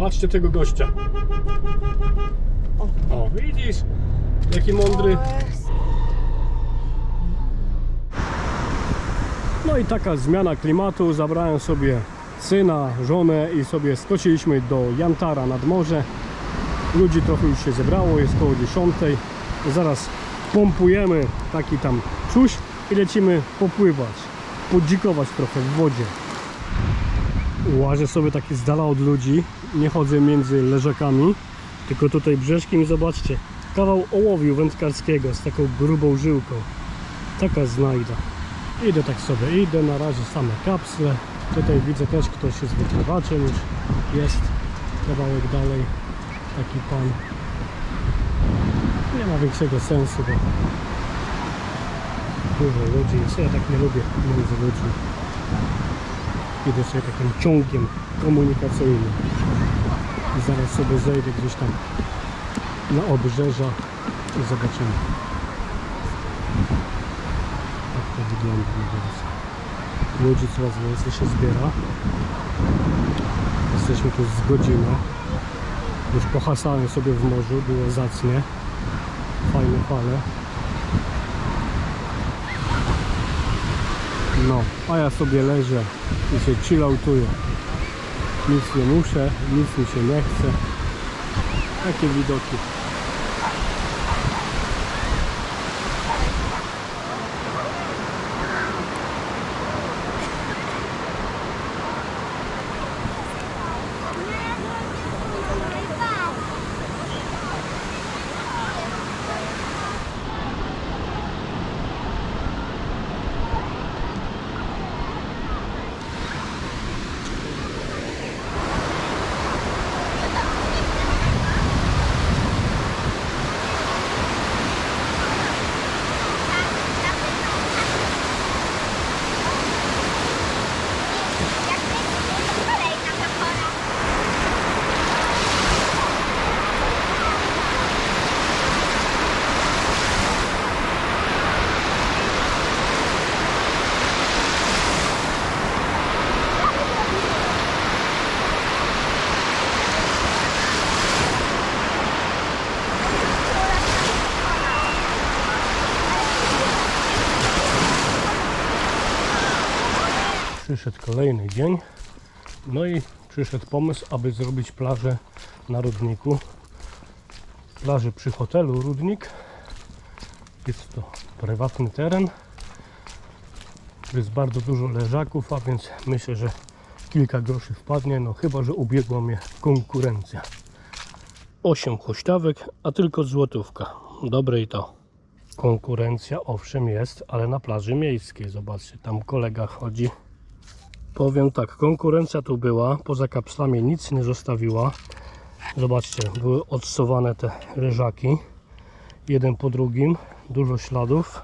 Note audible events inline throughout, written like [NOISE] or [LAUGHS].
Patrzcie tego gościa. O, widzisz? Jaki mądry. No i taka zmiana klimatu. Zabrałem sobie syna, żonę i sobie skociliśmy do Jantara nad morze. Ludzi trochę już się zebrało, jest koło 10. Zaraz pompujemy taki tam coś i lecimy popływać, podzikować trochę w wodzie. Łażę sobie taki z dala od ludzi, nie chodzę między leżakami, tylko tutaj brzeszkiem i zobaczcie, kawał ołowiu wędkarskiego z taką grubą żyłką. Taka znajda. Idę tak sobie, idę na razie same kapsle. Tutaj widzę też ktoś z wykrywaczem już jest kawałek dalej. Taki pan. Nie ma większego sensu, bo dużo ludzi jest. Ja tak nie lubię między ludźmi. Idę sobie takim ciągiem komunikacyjnym. I zaraz sobie zejdę gdzieś tam na obrzeża i zobaczymy. Tak to wygląda na. Ludzi coraz więcej się zbiera. Jesteśmy tu z godzinę. Już pohasałem sobie w morzu, było zacnie. Fajne fale. No, a ja sobie leżę i się chillautuję. Nic nie muszę, nic mi się nie chce. Takie widoki. Przyszedł kolejny dzień. No i przyszedł pomysł, aby zrobić plażę na Rudniku. Plażę przy hotelu Rudnik. Jest to prywatny teren. Jest bardzo dużo leżaków, a więc myślę, że kilka groszy wpadnie, no chyba, że ubiegła mnie konkurencja. 8 huśtawek, a tylko złotówka. Dobre i to. Konkurencja owszem jest, ale na plaży miejskiej. Zobaczcie, tam kolega chodzi. Powiem tak, konkurencja tu była, poza kapslami nic nie zostawiła. Zobaczcie, były odsuwane te leżaki, jeden po drugim, dużo śladów.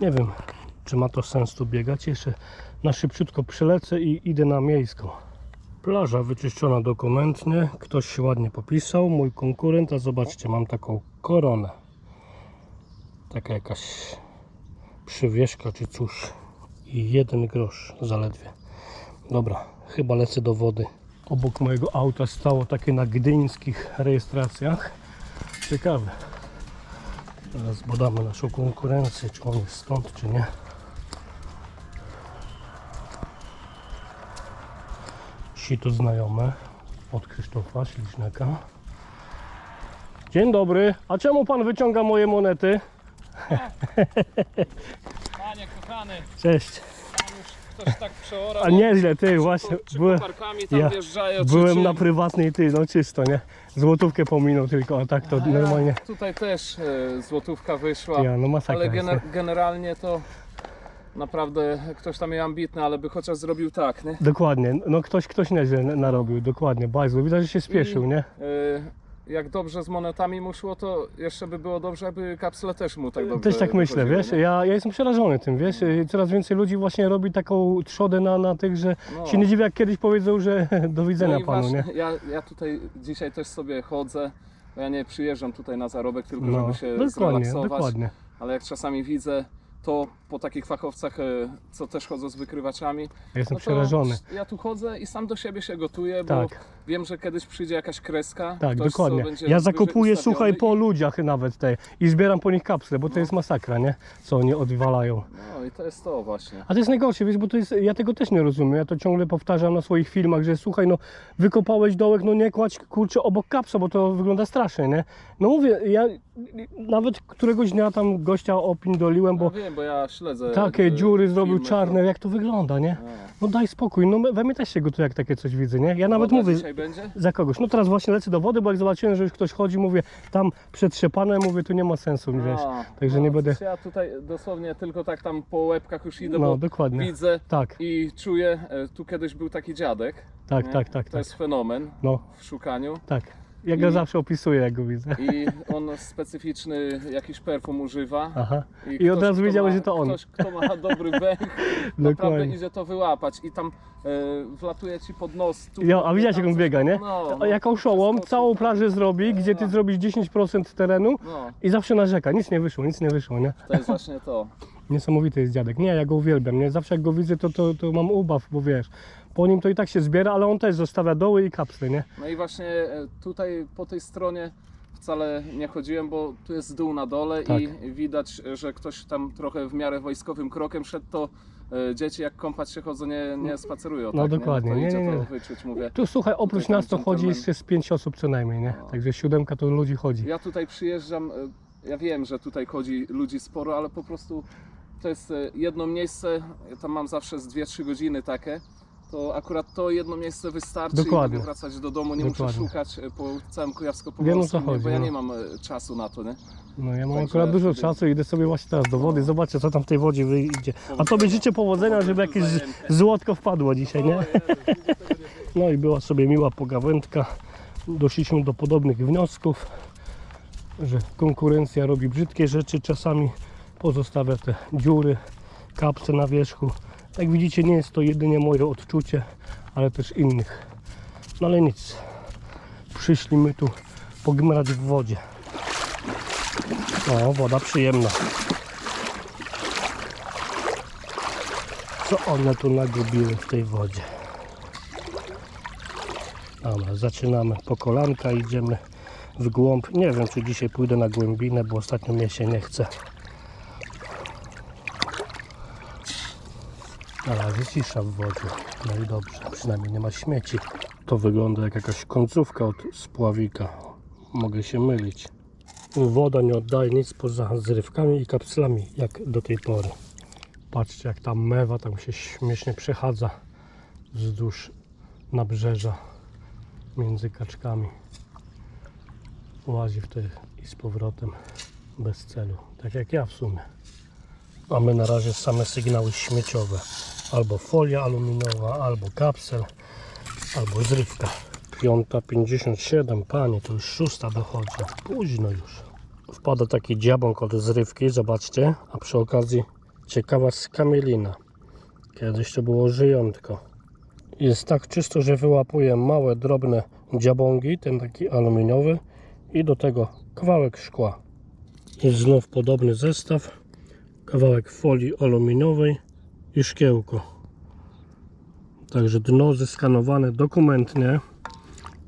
Nie wiem, czy ma to sens tu biegać. Jeszcze na szybciutko przylecę i idę na miejską. Plaża wyczyszczona dokumentnie, ktoś się ładnie popisał, mój konkurent, a zobaczcie, mam taką koronę. Taka jakaś przywieszka czy cóż. I jeden grosz zaledwie. Dobra, chyba lecę do wody. Obok mojego auta stało takie na gdyńskich rejestracjach. Ciekawe. Teraz badamy naszą konkurencję, czy on jest stąd, czy nie. Sito znajome od Krzysztofa Ślicznaka. Dzień dobry. A czemu pan wyciąga moje monety? Panie kochany, Cześć. Ktoś tak przeorał. A nieźle, ty właśnie. Czy Byłem, koparkami tam ja wjeżdżają, czy byłem czym. na prywatnej, ty, no czysto, nie? Złotówkę pominął tylko, a tak to A normalnie. Tutaj też e, złotówka wyszła, Ja, no masakra ale jest, gener- nie? generalnie to naprawdę ktoś tam jest ambitny, ale by chociaż zrobił tak, nie? Dokładnie, no ktoś, ktoś nieźle narobił, dokładnie, bardzo. Widać, że się spieszył, nie? E, jak dobrze z monetami mu szło, to jeszcze by było dobrze, aby kapsle też mu tak dobrze Też tak myślę, wychodziły, wiesz, nie? ja, ja jestem przerażony tym, wiesz, coraz więcej ludzi właśnie robi taką trzodę na, na tych, że No. się nie dziwię, jak kiedyś powiedzą, że [LAUGHS] do widzenia i panu, nie? właśnie, Ja, ja tutaj dzisiaj też sobie chodzę, bo ja nie przyjeżdżam tutaj na zarobek, tylko No, żeby się dokładnie, zrelaksować. dokładnie. ale jak czasami widzę to po takich fachowcach, e, co też chodzą z wykrywaczami, Ja jestem no przerażony. ja tu chodzę i sam do siebie się gotuję, bo Tak. Wiem, że kiedyś przyjdzie jakaś kreska. Tak, ktoś, co dokładnie. będzie Ja wyżej zakupuję, ustawiony słuchaj, i- po ludziach nawet te i zbieram po nich kapsle, bo to jest masakra, nie? Co oni odwalają. No i to jest to właśnie. A to jest najgorsze, wiesz, bo to jest, ja tego też nie rozumiem. Ja to ciągle powtarzam na swoich filmach, że słuchaj, no wykopałeś dołek, no nie kładź kurczę obok kapsa, bo to wygląda strasznie, nie? No mówię, ja nawet któregoś dnia tam gościa opindoliłem, Bo... bo No wiem, bo ja śledzę. takie e, dziury zrobił filmy, czarne, jak to wygląda, nie? No. No daj spokój, no we mnie też się gotuje, jak takie coś widzę, nie? Ja nawet Woda mówię, dzisiaj będzie? za kogoś. No teraz właśnie lecę do wody, bo jak zobaczyłem, że już ktoś chodzi, mówię, tam przetrzepane, mówię, tu nie ma sensu, wiesz. A, Także nie będę- Ja tutaj dosłownie tylko tak tam po łebkach już idę, No, bo dokładnie. widzę Tak, i czuję, e, tu kiedyś był taki dziadek. tak, nie? tak, tak, To tak. jest fenomen No, w szukaniu. tak. Ja go I- zawsze opisuję, jak go widzę. I on specyficzny jakiś perfum używa. Aha. I od razu kto wiedziałeś, ma- że to on. Ktoś, kto ma dobry węch, [LAUGHS] naprawdę Dokładnie. idzie to wyłapać. I tam e, wlatuje ci pod nos. Tu, Jo, a widziałeś jak on biega, nie? No, no, Jaką szołą, całą plażę zrobi, gdzie ty No. zrobisz 10% terenu No, i zawsze narzeka. Nic nie wyszło, nic nie wyszło, nie? to jest właśnie to. [LAUGHS] Niesamowity jest dziadek. Nie, ja go uwielbiam, nie? Zawsze jak go widzę, to, to, to mam ubaw, bo wiesz, po nim to i tak się zbiera, ale on też zostawia doły i kapsle, nie? No i właśnie e, tutaj po tej stronie wcale nie chodziłem, bo tu jest dół na dole Tak. i widać, że ktoś tam trochę w miarę wojskowym krokiem szedł, to e, dzieci jak kąpać się chodzą, nie, nie spacerują. No tak, dokładnie. Nie? To Nie, nie, nie. wyczuć, mówię. Tu słuchaj, oprócz nas to chodzi jeszcze z pięć osób co najmniej, nie? No. Także siódemka to ludzi chodzi. Ja tutaj przyjeżdżam, e, ja wiem, że tutaj chodzi ludzi sporo, ale po prostu to jest jedno miejsce, ja tam mam zawsze z 2-3 godziny takie, to akurat to jedno miejsce wystarczy Dokładnie. i mogę wracać do domu, nie Dokładnie. muszę szukać e, po całym Wiem, o Kujawsko-Pomorskim, nie, chodzi, bo ja no. nie mam e, czasu na to, nie? No ja mam Także akurat dużo wtedy- czasu, idę sobie właśnie teraz do wody, zobaczę co tam w tej wodzie wyjdzie. A tobie życzę powodzenia, żeby jakieś złotko wpadło dzisiaj, nie? No i była sobie miła pogawędka. Doszliśmy do podobnych wniosków, że konkurencja robi brzydkie rzeczy, czasami pozostawia te dziury, kapce na wierzchu. Jak widzicie, nie jest to jedynie moje odczucie, ale też innych. No ale nic. Przyszliśmy tu pogmrać w wodzie. O, woda przyjemna. Co one tu nagubiły w tej wodzie? Dobra, zaczynamy po kolanka, idziemy w głąb. Nie wiem, czy dzisiaj pójdę na głębinę, bo ostatnio mnie się nie chce. Na razie cisza w wodzie. No i dobrze, przynajmniej nie ma śmieci. To wygląda jak jakaś końcówka od spławika. Mogę się mylić. Woda nie oddaje nic poza zrywkami i kapslami, jak do tej pory. Patrzcie, jak ta mewa tam się śmiesznie przechadza wzdłuż nabrzeża między kaczkami. Łazi w i z powrotem bez celu. Tak jak ja w sumie. Mamy na razie same sygnały śmieciowe. Albo folia aluminiowa, albo kapsel, albo zrywka. Piąta 57, panie, to już szósta dochodzi. Późno już. Wpada taki diabąk od zrywki, zobaczcie. A przy okazji ciekawa skamielina. Kiedyś to było żyjątko. Jest tak czysto, że wyłapuje małe, drobne dziabągi, ten taki aluminiowy i do tego kawałek szkła. Jest znów podobny zestaw, kawałek folii aluminiowej i szkiełko. Także dno zeskanowane dokumentnie.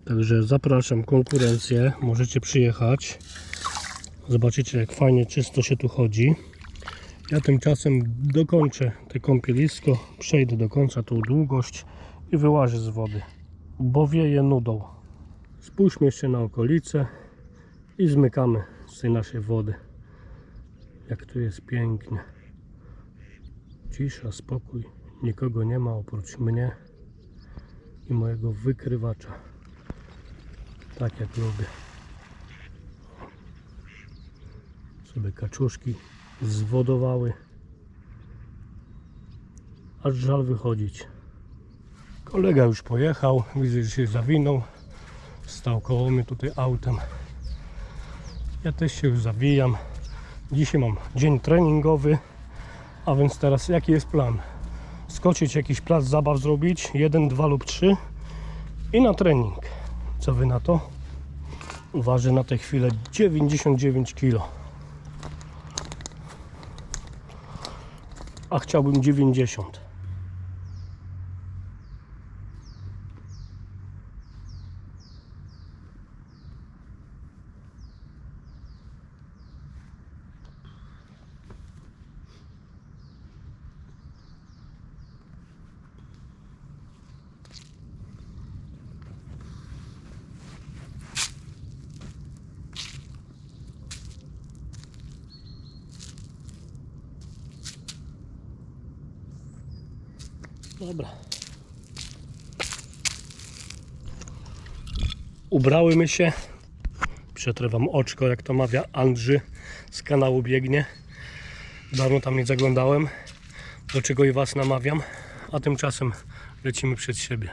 Także zapraszam konkurencję, możecie przyjechać. Zobaczycie jak fajnie czysto się tu chodzi. Ja tymczasem dokończę te kąpielisko, przejdę do końca tą długość i wyłażę z wody, bo wieje nudą. Spójrzmy jeszcze na okolice i zmykamy z tej naszej wody. Jak tu jest pięknie. Cisza, spokój, nikogo nie ma oprócz mnie i mojego wykrywacza. Tak jak lubię. Sobie kaczuszki zwodowały. Aż żal wychodzić. Kolega już pojechał, widzę, że się zawinął. Stał koło mnie tutaj autem. Ja też się już zawijam. Dzisiaj mam dzień treningowy, a więc teraz jaki jest plan? Skoczyć jakiś plac zabaw zrobić, jeden, dwa lub trzy i na trening. Co wy na to? Waży na tę chwilę 99 kg. A chciałbym 90. Dobra. Ubrałymy się. Przetrę wam oczko, jak to mawia Andrzy z kanału Biegnie. Dawno tam nie zaglądałem, do czego i was namawiam. A tymczasem lecimy przed siebie.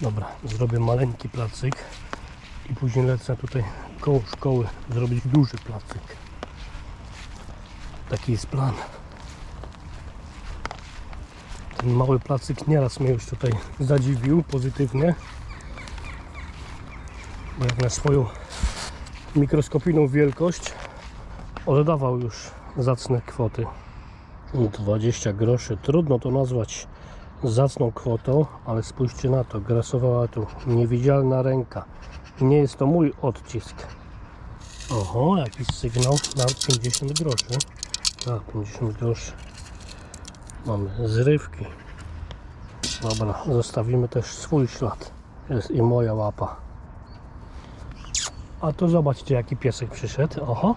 Dobra, zrobię maleńki placyk później lecę tutaj koło szkoły zrobić duży placyk. Taki jest plan. Ten mały placyk nieraz mnie już tutaj zadziwił pozytywnie. Bo jak na swoją mikroskopijną wielkość oddawał już zacne kwoty. 20 groszy. Trudno to nazwać zacną kwotą, ale spójrzcie na to. Grasowała tu niewidzialna ręka. I nie jest to mój odcisk. Oho, jakiś sygnał na 50 groszy. Tak, 50 groszy. Mamy zrywki. Dobra, zostawimy też swój ślad. Jest i moja łapa. A tu zobaczcie jaki piesek przyszedł. Oho,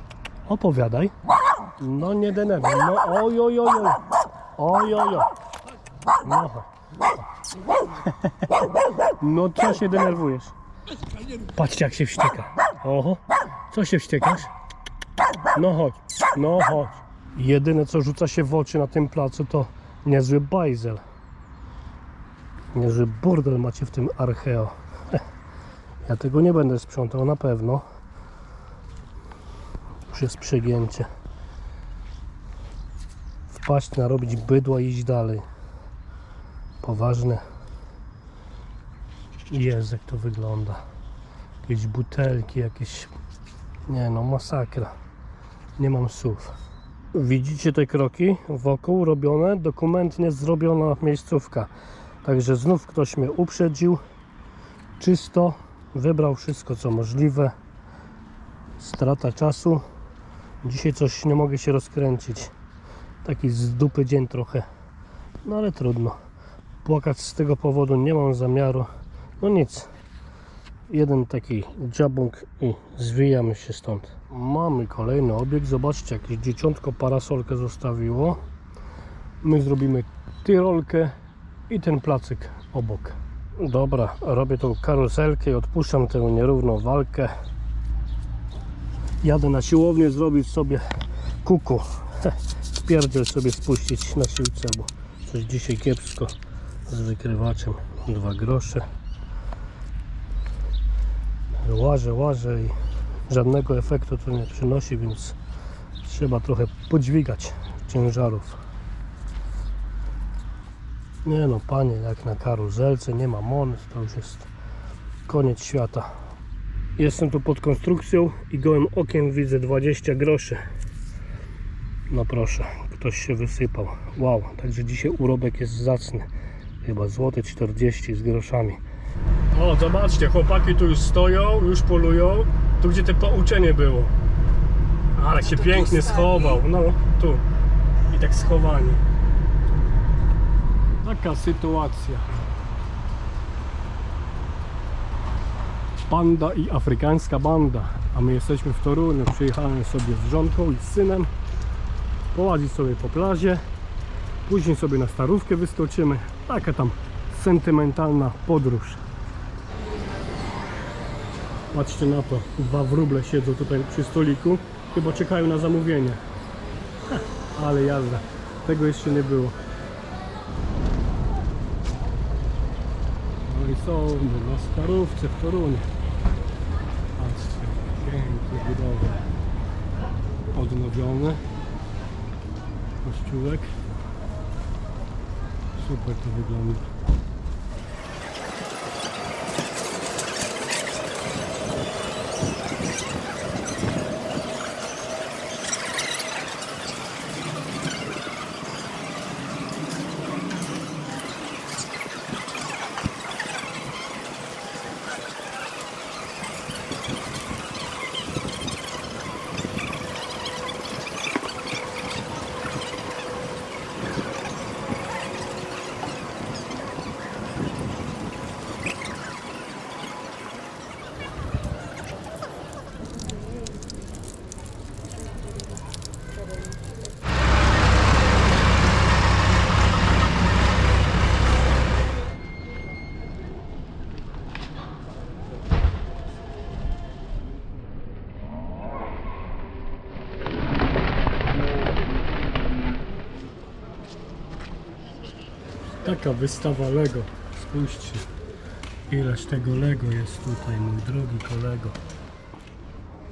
opowiadaj. No nie denerwuj. No oj oj oj oj. Oj oj oj. No. No co się denerwujesz? Patrzcie jak się wścieka. Oho, co się wściekasz? No chodź, no chodź. Jedyne co rzuca się w oczy na tym placu to niezły bajzel. Niezły burdel macie w tym archeo. [LAUGHS] Ja tego nie będę sprzątał na pewno. Już jest przegięcie. Wpaść, narobić bydła i iść dalej. Poważne. Jezu, jak to wygląda. Jakieś butelki, jakieś... Nie no, masakra. Nie mam słów. Widzicie te kroki wokół robione? Dokumentnie zrobiona miejscówka. Także znów ktoś mnie uprzedził. Czysto. Wybrał wszystko co możliwe. Strata czasu. Dzisiaj coś nie mogę się rozkręcić. Taki z dupy dzień trochę. No ale trudno. Płakać z tego powodu nie mam zamiaru. No nic. Jeden taki dziabung i zwijamy się stąd. Mamy kolejny obiekt. Zobaczcie, jakieś dzieciątko parasolkę zostawiło. My zrobimy tyrolkę i ten placyk obok. Dobra, robię tą karuselkę i odpuszczam tę nierówną walkę. Jadę na siłownię zrobić sobie kuku. [LAUGHS] Pierdziel sobie spuścić na siłce, bo coś dzisiaj kiepsko z wykrywaczem. Dwa grosze. Łażę, łażę i żadnego efektu to nie przynosi, więc trzeba trochę podźwigać ciężarów. Nie no, panie, jak na karuzelce, nie ma monet, to już jest koniec świata. Jestem tu pod konstrukcją i gołym okiem widzę 20 groszy. No proszę, ktoś się wysypał. Wow, także dzisiaj urobek jest zacny. Chyba złote 40 z groszami. O, zobaczcie, chłopaki tu już stoją, już polują. Tu gdzie te pouczenie było. Ale się pięknie schował. No, tu. I tak schowani. Taka sytuacja. Panda i afrykańska banda. A my jesteśmy w Toruniu. Przyjechałem sobie z żonką i z synem. Połazić sobie po plaży. Później sobie na starówkę wyskoczymy. Taka tam sentymentalna podróż. Patrzcie na to. Dwa wróble siedzą tutaj przy stoliku. Chyba czekają na zamówienie. Ale jazda. Tego jeszcze nie było. No i są na starówce w Toruniu. Patrzcie, piękne budowy. Odnowione. Kościółek. Super to wygląda. Taka wystawa Lego. Spójrzcie. Ileż tego Lego jest tutaj, mój drogi kolego.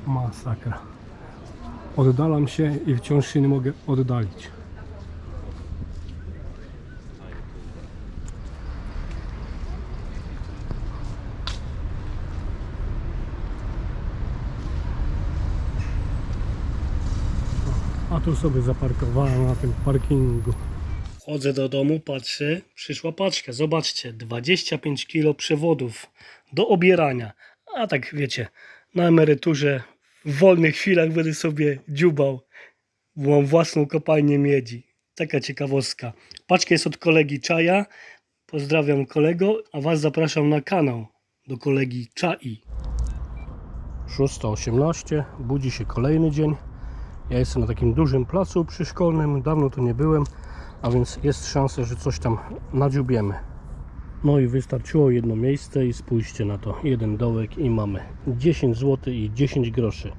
Masakra. Oddalam się i wciąż się nie mogę oddalić. A tu sobie zaparkowałem na tym parkingu. Chodzę do domu, patrzę, przyszła paczka. Zobaczcie, 25 kg przewodów do obierania. A tak wiecie, na emeryturze w wolnych chwilach będę sobie dziubał. Mam własną kopalnię miedzi. Taka ciekawostka. Paczka jest od kolegi Czaja. Pozdrawiam kolego, a Was zapraszam na kanał do kolegi Czai. 6.18, budzi się kolejny dzień. Ja jestem na takim dużym placu przyszkolnym, dawno tu nie byłem, a więc jest szansa, że coś tam nadziubiemy. No i wystarczyło jedno miejsce i spójrzcie na to, jeden dołek i mamy 10 zł i 10 groszy.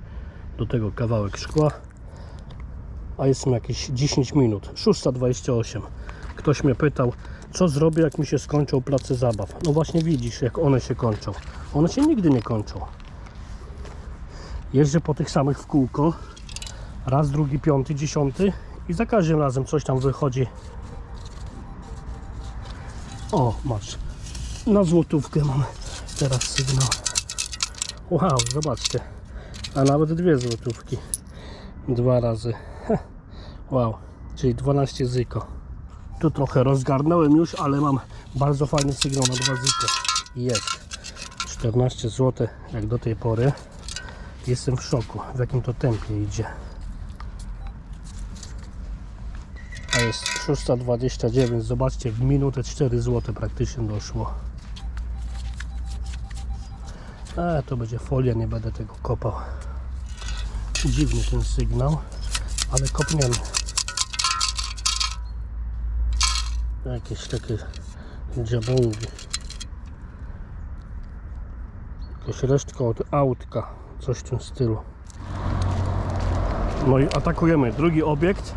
Do tego kawałek szkła, a jestem jakieś 10 minut, 6.28. Ktoś mnie pytał, co zrobię jak mi się skończą place zabaw. No właśnie widzisz, jak one się kończą. One się nigdy nie kończą. Jeżdżę po tych samych w kółko, raz, drugi, piąty, dziesiąty i za każdym razem coś tam wychodzi. O, masz. Na złotówkę mamy teraz sygnał. Wow, zobaczcie. A nawet dwie złotówki. Dwa razy. Wow, czyli 12 zyko. Tu trochę rozgarnąłem już, ale mam bardzo fajny sygnał na dwa zyko. Jest. 14 zł jak do tej pory. Jestem w szoku, w jakim to tempie idzie. A jest 629, zobaczcie, w minutę 4 zł praktycznie doszło. A to będzie folia, nie będę tego kopał. Dziwny ten sygnał, ale kopniemy. Jakieś takie dziabągi. Jakaś resztka od autka, coś w tym stylu. No i atakujemy drugi obiekt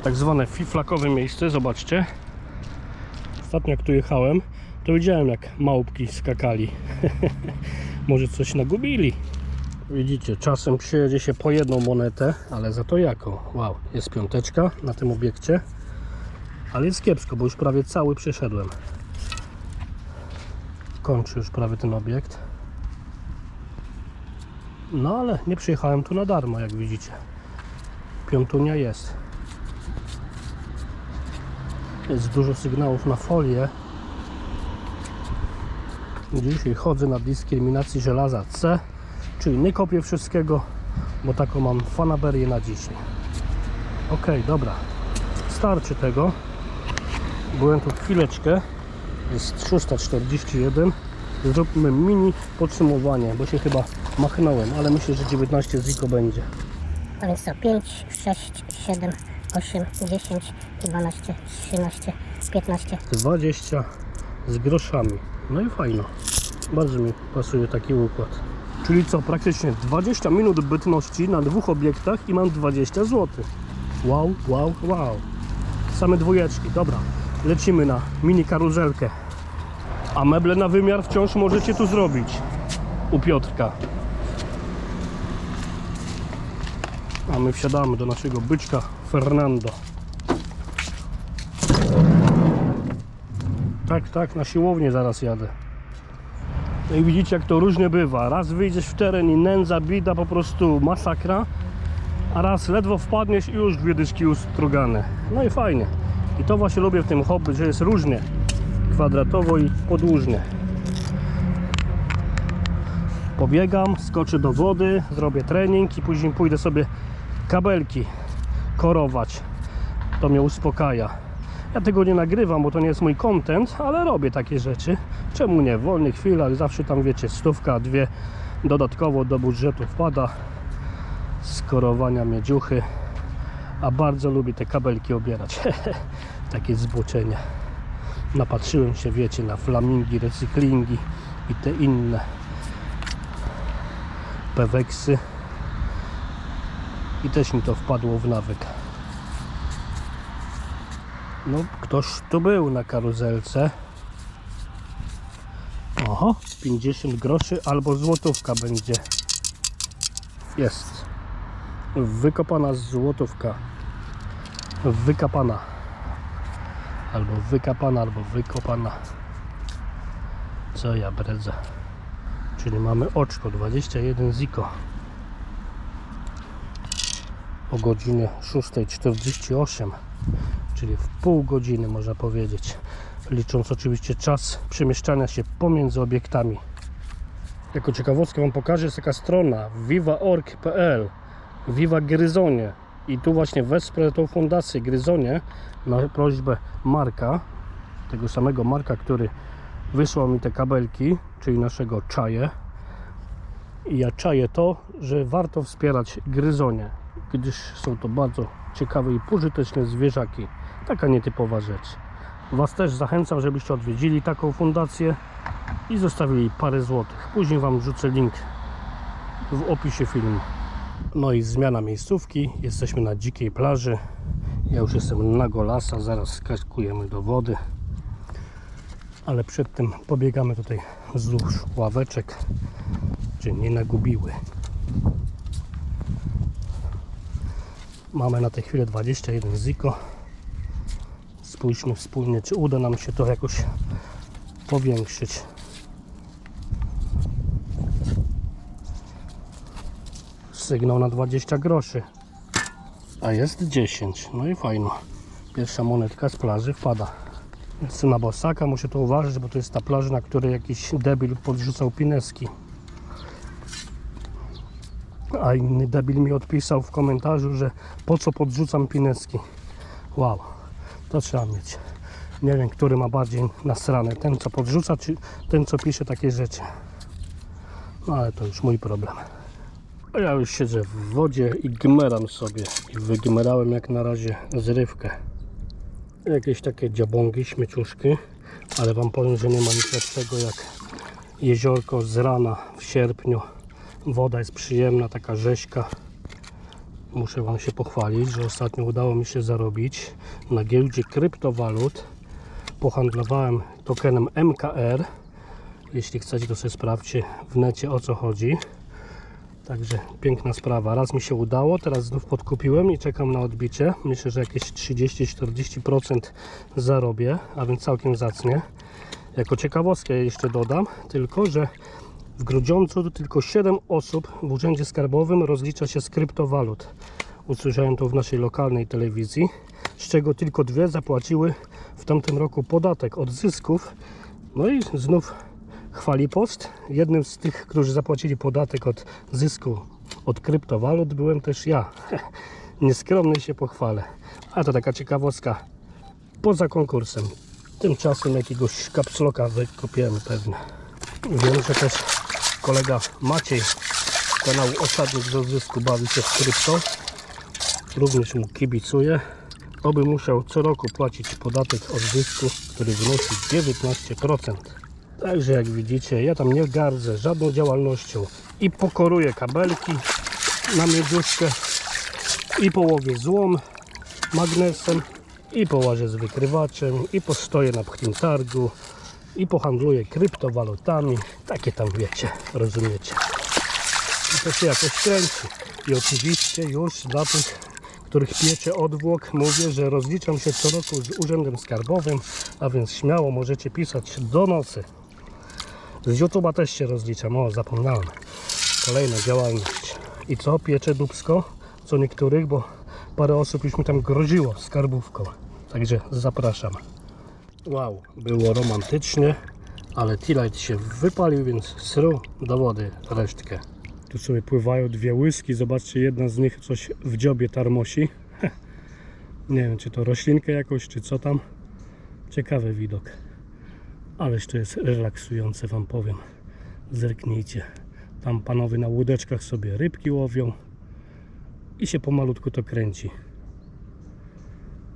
tak zwane fiflakowe miejsce, zobaczcie. Ostatnio jak tu jechałem, to widziałem jak małpki skakali. [LAUGHS] Może coś nagubili. Widzicie, czasem przyjedzie się po jedną monetę, ale za to jaką? Wow, jest piąteczka na tym obiekcie. Ale jest kiepsko, bo już prawie cały przeszedłem. Kończy już prawie ten obiekt. No ale nie przyjechałem tu na darmo, jak widzicie. Piątunia jest. Jest dużo sygnałów na folię. Dzisiaj chodzę na dyskryminacji żelaza C, czyli nie kopię wszystkiego, bo taką mam fanaberię na dzisiaj. Ok, dobra. Starczy tego. Byłem tu chwileczkę. Jest 641. Zróbmy mini podsumowanie, bo się chyba machnąłem, ale myślę, że 19 ziko będzie. A więc co? 5, 6, 7, 8, 10, 12, 13, 15. 20 z groszami. No i fajno. Bardzo mi pasuje taki układ. Czyli co, praktycznie 20 minut bytności na dwóch obiektach i mam 20 zł. Wow, wow, wow. Same dwójeczki, dobra. Lecimy na mini karuzelkę. A meble na wymiar wciąż możecie tu zrobić. U Piotrka. A my wsiadamy do naszego byczka Fernando. Tak, tak, na siłownię zaraz jadę. No i widzicie jak to różnie bywa. Raz wyjdziesz w teren i nędza, bida, po prostu masakra. A raz ledwo wpadniesz i już dwie dyszki ustrugane. No i fajnie. I to właśnie lubię w tym hobby, że jest różnie. Kwadratowo i podłużnie. Pobiegam, skoczę do wody, zrobię trening i później pójdę sobie kabelki korować. To mnie uspokaja. Ja tego nie nagrywam, bo to nie jest mój content, ale robię takie rzeczy. Czemu nie? W wolnych chwilach zawsze tam wiecie, stówka, dwie dodatkowo do budżetu wpada. Skorowania miedziuchy. A bardzo lubię te kabelki obierać. [LAUGHS] takie zboczenia. Napatrzyłem się, wiecie, na flamingi, recyklingi i te inne peweksy. I też mi to wpadło w nawyk. No, ktoś tu był na karuzelce. Oho, 50 groszy albo złotówka będzie. Jest. Wykopana złotówka. Wykapana. Albo wykapana, albo wykopana. Co ja bredzę. Czyli mamy oczko 21 ziko. O godzinie 6.48 czyli w pół godziny można powiedzieć, licząc oczywiście czas przemieszczania się pomiędzy obiektami. Jako ciekawostkę Wam pokażę, jest taka strona viva.org.pl Viva Gryzonie. I tu właśnie wesprę tą fundację Gryzonie na prośbę Marka, tego samego Marka, który wysłał mi te kabelki, czyli naszego czaje. I ja czaję to, że warto wspierać Gryzonie, gdyż są to bardzo ciekawe i pożyteczne zwierzaki taka nietypowa rzecz. Was też zachęcam, żebyście odwiedzili taką fundację i zostawili parę złotych. Później Wam wrzucę link w opisie filmu. No i zmiana miejscówki. Jesteśmy na dzikiej plaży. Ja już jestem na golasa, zaraz skakujemy do wody. Ale przed tym pobiegamy tutaj wzdłuż ławeczek, czy nie nagubiły. Mamy na tę chwilę 21 ziko spójrzmy wspólnie, czy uda nam się to jakoś powiększyć. Sygnał na 20 groszy, a jest 10. No i fajno. Pierwsza monetka z plaży wpada. Jestem na Bosaka, muszę to uważać, bo to jest ta plaża, na której jakiś debil podrzucał pineski. A inny debil mi odpisał w komentarzu, że po co podrzucam pineski. Wow. To trzeba mieć. Nie wiem, który ma bardziej nasrane. Ten, co podrzuca, czy ten, co pisze takie rzeczy. No ale to już mój problem. Ja już siedzę w wodzie i gmeram sobie. I wygmerałem jak na razie zrywkę. Jakieś takie dziabągi, śmieciuszki. Ale Wam powiem, że nie ma nic lepszego jak jeziorko z rana w sierpniu. Woda jest przyjemna, taka rzeźka. Muszę Wam się pochwalić, że ostatnio udało mi się zarobić na giełdzie kryptowalut. Pohandlowałem tokenem MKR. Jeśli chcecie, to sobie sprawdźcie w necie o co chodzi. Także piękna sprawa. Raz mi się udało, teraz znów podkupiłem i czekam na odbicie. Myślę, że jakieś 30-40% zarobię, a więc całkiem zacnie. Jako ciekawostkę jeszcze dodam, tylko że w Grudziądzu tylko 7 osób w Urzędzie Skarbowym rozlicza się z kryptowalut. Usłyszałem to w naszej lokalnej telewizji, z czego tylko dwie zapłaciły w tamtym roku podatek od zysków. No i znów chwali post. Jednym z tych, którzy zapłacili podatek od zysku od kryptowalut byłem też ja. [LAUGHS] Nieskromny się pochwalę. A to taka ciekawostka poza konkursem. Tymczasem jakiegoś kapsloka wykopiłem pewnie. Wiem, że też kolega Maciej z kanału Osadnik do Zysku bawi się w krypto. Również mu kibicuję. Oby musiał co roku płacić podatek od zysku, który wynosi 19%. Także jak widzicie, ja tam nie gardzę żadną działalnością i pokoruję kabelki na miedziuszkę i połowię złom magnesem i połażę z wykrywaczem i postoję na pchlim targu i pohandluję kryptowalutami. Takie tam wiecie, rozumiecie. I to się jakoś kręci. I oczywiście już dla tych, których piecze odwłok, mówię, że rozliczam się co roku z Urzędem Skarbowym, a więc śmiało możecie pisać donosy. Z YouTube'a też się rozliczam, o zapomniałem. Kolejna działalność. I co? Piecze dubsko? Co niektórych, bo parę osób już mi tam groziło skarbówką. Także zapraszam. Wow, było romantycznie, ale T-Light się wypalił, więc sru do wody resztkę. Tu sobie pływają dwie łyski, zobaczcie, jedna z nich coś w dziobie tarmosi. [LAUGHS] Nie wiem, czy to roślinkę jakąś, czy co tam. Ciekawy widok. Ależ to jest relaksujące, Wam powiem. Zerknijcie. Tam panowie na łódeczkach sobie rybki łowią i się pomalutku to kręci.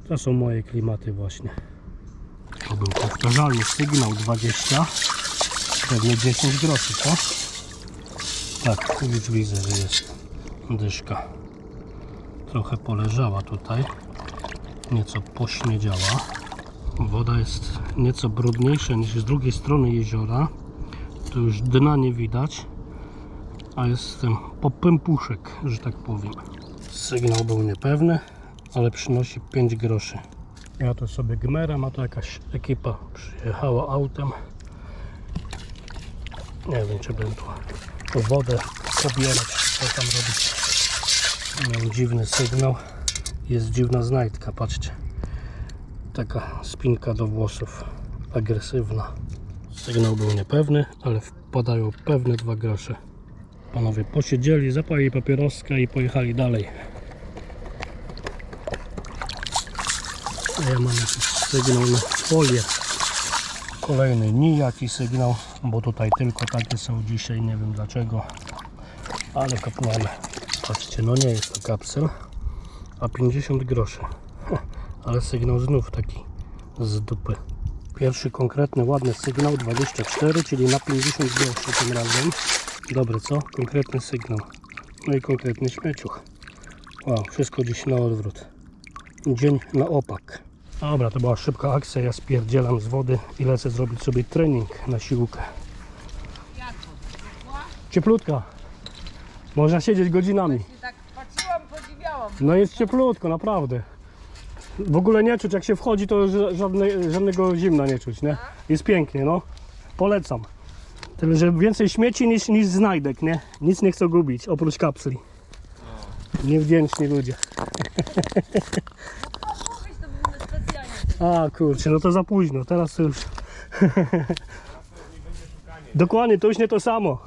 To są moje klimaty właśnie. To był powtarzalny sygnał 20, pewnie 10 groszy, co? Tak, już widzę, że jest dyszka. Trochę poleżała tutaj. nieco pośniedziała. Woda jest nieco brudniejsza niż z drugiej strony jeziora. Tu już dna nie widać, a jest ten popępuszek, że tak powiem. Sygnał był niepewny, ale przynosi 5 groszy. Ja to sobie gmeram, a to jakaś ekipa przyjechała autem. Nie wiem, czy będę tu wodę pobierać, co tam robić. Miał dziwny sygnał. Jest dziwna znajdka, patrzcie. Taka spinka do włosów, agresywna. Sygnał był niepewny, ale wpadają pewne dwa grosze. Panowie posiedzieli, zapalili papieroska i pojechali dalej. Ja mam jakiś sygnał na folię. Kolejny nijaki sygnał, bo tutaj tylko takie są dzisiaj, nie wiem dlaczego. Ale kopniemy. Patrzcie, no nie jest to kapsel, a 50 groszy. Ale sygnał znów taki z dupy. Pierwszy konkretny, ładny sygnał 24, czyli na 50 groszy tym razem. Dobry, co? Konkretny sygnał. No i konkretny śmieciuch. Wow, wszystko dziś na odwrót. Dzień na opak. Dobra, to była szybka akcja. Ja spierdzielam z wody i lecę zrobić sobie trening na siłkę. Cieplutka. Można siedzieć godzinami. Tak patrzyłam, podziwiałam. No jest cieplutko, naprawdę. W ogóle nie czuć, jak się wchodzi, to ża- żadne, żadnego zimna nie czuć, nie? Jest pięknie, no. Polecam. Tyle, że więcej śmieci niż, niż znajdek, nie? Nic nie chcę gubić, oprócz kapsli. Niewdzięczni ludzie. A kurczę, no to za późno, teraz już... [LAUGHS] Dokładnie, to już nie to samo.